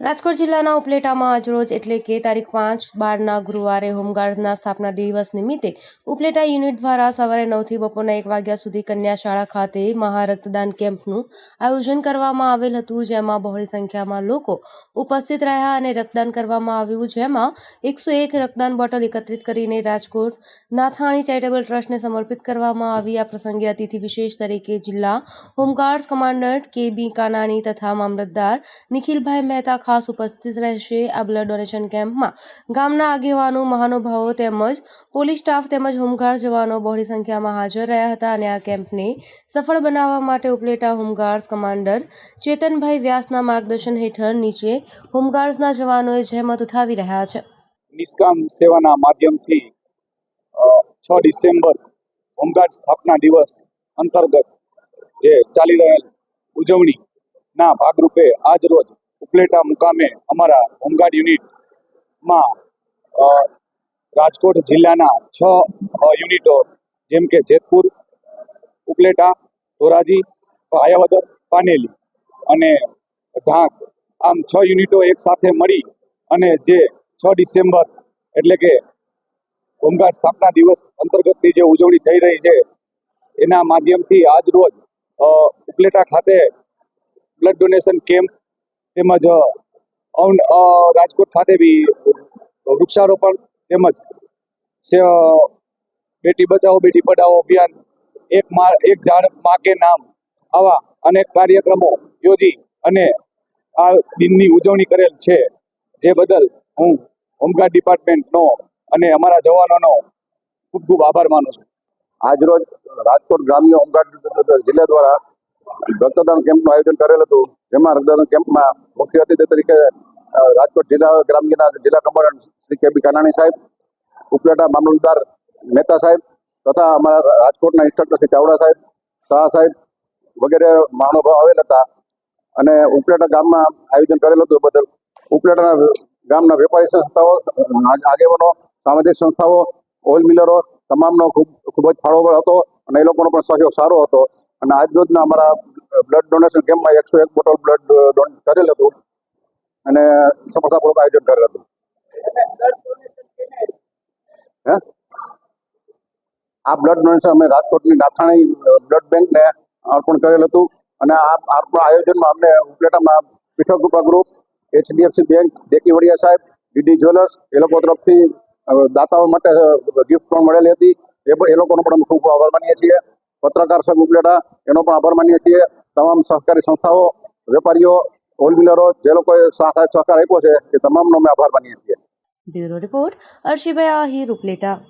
રાજકોટ જિલ્લાના ઉપલેટામાં આજરોજ એટલે કે તારીખ પાંચ બારના ગુરુવારે હોમગાર્ડના સ્થાપના દિવસ નિમિત્તે ઉપલેટા યુનિટ દ્વારા સવારે નવથી બપોરના એક વાગ્યા સુધી કન્યા શાળા ખાતે મહારક્તદાન કેમ્પનું આયોજન કરવામાં આવેલ હતું, જેમાં બહોળી સંખ્યામાં લોકો ઉપસ્થિત રહ્યા અને રક્તદાન કરવામાં આવ્યું, જેમાં એકસો એક રક્તદાન બોટલ એકત્રિત કરીને રાજકોટ નાથાણી ચેરિટેબલ ટ્રસ્ટને સમર્પિત કરવામાં આવી. આ પ્રસંગે અતિથિ વિશેષ તરીકે જિલ્લા હોમગાર્ડ્સ કમાન્ડન્ટ કે બી કાનાણી તથા મામલતદાર નિખિલભાઈ મહેતા ખાસ ઉપસ્થિત રહેશે આ બ્લડ ડોનેશન કેમ્પમાં ગામના આગેવાનો, મહાનુભાવો તેમજ પોલીસ સ્ટાફ તેમજ હોમગાર્ડ જવાનો બહોળી સંખ્યામાં હાજર રહ્યા હતા અને આ કેમ્પને સફળ બનાવવા માટે ઉપલેટા હોમગાર્ડ્સ કમાન્ડર ચેતનભાઈ વ્યાસના માર્ગદર્શન હેઠળ નીચે હોમગાર્ડ્સના જવાનોએ જહેમત ઉઠાવી રહ્યા છે. નિષ્કામ સેવાના માધ્યમથી છ ડિસેમ્બર હોમગાર્ડ સ્થાપના દિવસ અંતર્ગત જે ચાલી રહેલ ઉજવણીના ભાગરૂપે આજ રોજ ઉપલેટા મુકામે અમારા હોમગાર્ડ યુનિટમાં રાજકોટ જિલ્લાના છ યુનિટો જેમ કે જેતપુર, ઉપલેટા, ધોરાજી, આયાવદર, પાનેલી અને ઢાંક. આમ છ યુનિટો એક સાથે મળી અને જે છ ડિસેમ્બર એટલે કે હોમગાર્ડ સ્થાપના દિવસ અંતર્ગતની જે ઉજવણી થઈ રહી છે, એના માધ્યમથી આજ રોજ ઉપલેટા ખાતે બ્લડ ડોનેશન કેમ્પ તેમજ રાજકોટ ખાતે બી વૃક્ષારોપણ તેમજ બેટી બચાવો, બેટી પઢાઓ અભિયાન, એક મા, એક ઝાડ મા કે નામ, આવા અનેક કાર્યક્રમો યોજી અને આ દિનની ઉજવણી કરેલ છે. જે બદલ હું હોમગાર્ડ ડિપાર્ટમેન્ટનો અને અમારા જવાનોનો ખૂબ ખૂબ આભાર માનું છું. આજરોજ રાજકોટ ગ્રામ્ય હોમગાર્ડ જિલ્લા દ્વારા રક્તદાન કેમ્પનું આયોજન કરેલ હતું. જેમાં રક્તદાન કેમ્પમાં મુખ્ય અતિથિ તરીકે રાજકોટ જિલ્લા ગ્રામ્યના જિલ્લા કમાન્ડન્ટ શ્રી કે બી કાનાણી સાહેબ, ઉપલેટા મામલતદાર મહેતા સાહેબ તથા અમારા રાજકોટના ઇન્સ્ટ્રક્ટર શ્રી ચાવડા સાહેબ, શાહ સાહેબ વગેરે મહાનુભાવ આવેલ હતા અને ઉપલેટા ગામમાં આયોજન કરેલું હતું બદલ ઉપલેટાના ગામના વેપારી સંસ્થાઓ આગેવાનો, સામાજિક સંસ્થાઓ ઓઇલ મિલરો તમામનો ખૂબ ખૂબ જ ફાળો હતો અને એ લોકોનો પણ સહયોગ સારો હતો. અને આજ રોજના અમારા બ્લડ ડોનેશન કેમ્પમાં એકસો એક બોટલ બ્લડ ડોન કરેલ હતું અને સફળતાપૂર્વક આયોજન કરેલ હતું. આ બ્લડ ડોનેશન અમે રાજકોટની નાથાણી બ્લડ બેંકને અર્પણ કરેલ હતું અને આ આયોજનમાં અમને ઉપલેટામાં Pithak Krupa group, HDFC bank દેકી વડિયા સાહેબ, ડીડી જ્વેલર્સ, એ લોકો તરફથી દાતાઓ માટે ગિફ્ટ પણ મળેલી હતી. એ એ લોકોનો પણ અમે ખૂબ આભાર માનીએ છીએ. પત્રકાર સંઘ ઉપલેટા, એનો પણ આભાર માનીએ છીએ. તમામ સહકારી સંસ્થાઓ, વેપારીઓ હોલ મિલરો જે લોકોએ સાથ સહકાર આપ્યો છે, એ તમામનો અમે આભાર માનીએ છીએ. બ્યુરો રિપોર્ટ, અર્શિભાઈ આહિર ઉપલેટા.